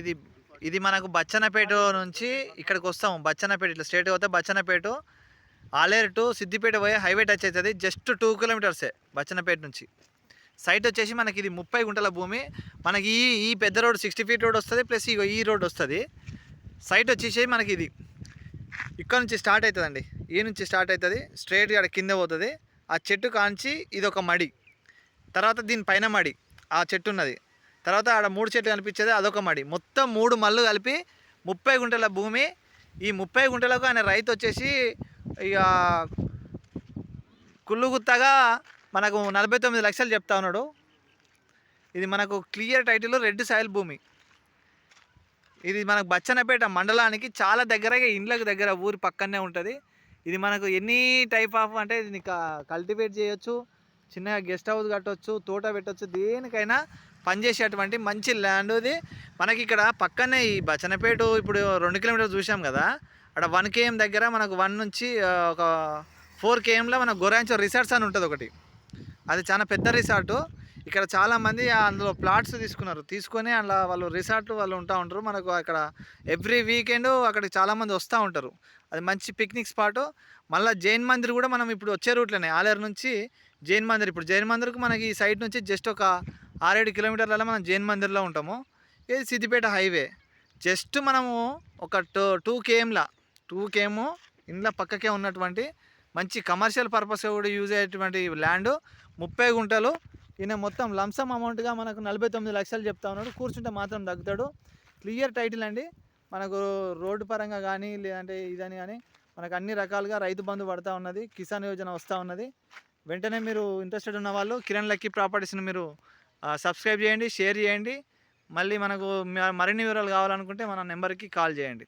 ఇది ఇది మనకు బచ్చన్నపేట నుంచి ఇక్కడికి వస్తాము. బచ్చన్నపేట ఇట్లా స్ట్రేట్ పోతే బచ్చన్నపేట ఆలేరు టు సిద్దిపేట పోయే హైవే టచ్ అవుతుంది జస్ట్ టూ కిలోమీటర్సే బచ్చన్నపేట నుంచి. సైట్ వచ్చేసి మనకి ఇది ముప్పై గుంటల భూమి. మనకి ఈ ఈ పెద్ద రోడ్ సిక్స్టీ ఫీట్ రోడ్ వస్తుంది ప్లస్ ఇగో ఈ రోడ్ వస్తుంది. సైట్ వచ్చేసి మనకి ఇది. ఇక్కడ నుంచి స్టార్ట్ అవుతుందండి ఈ నుంచి స్టార్ట్ అవుతుంది స్ట్రేట్గా అక్కడ కింద పోతుంది. ఆ చెట్టు కాంచి ఇది ఒక మడి. తర్వాత దీని పైన మడి. ఆ చెట్టు ఉన్నది. తర్వాత ఆడ మూడు చెట్లు కనిపించేది అదొక మడి. మొత్తం మూడు మళ్ళు కలిపి ముప్పై గుంటల భూమి. ఈ ముప్పై గుంటలకు ఆయన రైతు వచ్చేసి ఇక కుళ్ళు గుత్తగా మనకు నలభై తొమ్మిది లక్షలు చెప్తా ఉన్నాడు. ఇది మనకు క్లియర్ టైటిల్ రెడ్ సాయిల్ భూమి. ఇది మనకు బచ్చనపేట మండలానికి చాలా దగ్గరగా ఇండ్లకు దగ్గర ఊరి పక్కనే ఉంటుంది. ఇది మనకు ఎనీ టైప్ ఆఫ్ అంటే దీన్ని కల్టివేట్ చేయొచ్చు చిన్నగా గెస్ట్ హౌస్ కట్టొచ్చు తోట పెట్టవచ్చు దేనికైనా పనిచేసేటువంటి మంచి ల్యాండ్ ఇది మనకి ఇక్కడ పక్కనే ఈ బచనపేట ఇప్పుడు రెండు కిలోమీటర్లు చూసాం కదా అక్కడ వన్ కేఎం దగ్గర మనకు వన్ నుంచి ఒక ఫోర్ కేఎంలో మన గొరాంచో రిసార్ట్స్ అని ఉంటుంది ఒకటి. అది చాలా పెద్ద రిసార్టు. ఇక్కడ చాలామంది అందులో ప్లాట్స్ తీసుకున్నారు. తీసుకొని అలా వాళ్ళు రిసార్ట్ వాళ్ళు ఉంటా ఉంటారు. మనకు అక్కడ ఎవ్రీ వీకెండ్ అక్కడికి చాలామంది వస్తూ ఉంటారు. అది మంచి పిక్నిక్ స్పాటు. మళ్ళీ జైన్ మందిర్ కూడా మనం ఇప్పుడు వచ్చే రూట్లోనే. ఆలేరు నుంచి జైన్ మందిర్. ఇప్పుడు జైన్ మందిర్కు మనకి ఈ సైడ్ నుంచి జస్ట్ ఒక ఆరేడు కిలోమీటర్లలో మనం జైన్ మందిర్లో ఉంటాము. ఇది సిద్దిపేట హైవే. జస్ట్ మనము ఒక టూ టూ కేఎంలా టూ కేఎము ఇంట్లో పక్కకే ఉన్నటువంటి మంచి కమర్షియల్ పర్పస్ కూడా యూజ్ అయ్యేటువంటి ల్యాండ్ ముప్పై గుంటలు. ఈయన మొత్తం లంసమ్ అమౌంట్గా మనకు నలభై తొమ్మిది లక్షలు చెప్తా ఉన్నాడు. కూర్చుంటే మాత్రం తగ్గుతాడు. క్లియర్ టైటిల్ అండి. మనకు రోడ్డు పరంగా కానీ లేదంటే ఇదని కానీ మనకు అన్ని రకాలుగా రైతు బంధు పడతా ఉన్నది. కిసాన్ యోజన వస్తూ ఉన్నది. వెంటనే మీరు ఇంట్రెస్టెడ్ ఉన్న వాళ్ళు కిరణ్ లక్కీ ప్రాపర్టీస్ని మీరు సబ్స్క్రైబ్ చేయండి షేర్ చేయండి. మళ్ళీ మనకు మరిన్ని వివరాలు కావాలనుకుంటే మన నెంబర్కి కాల్ చేయండి.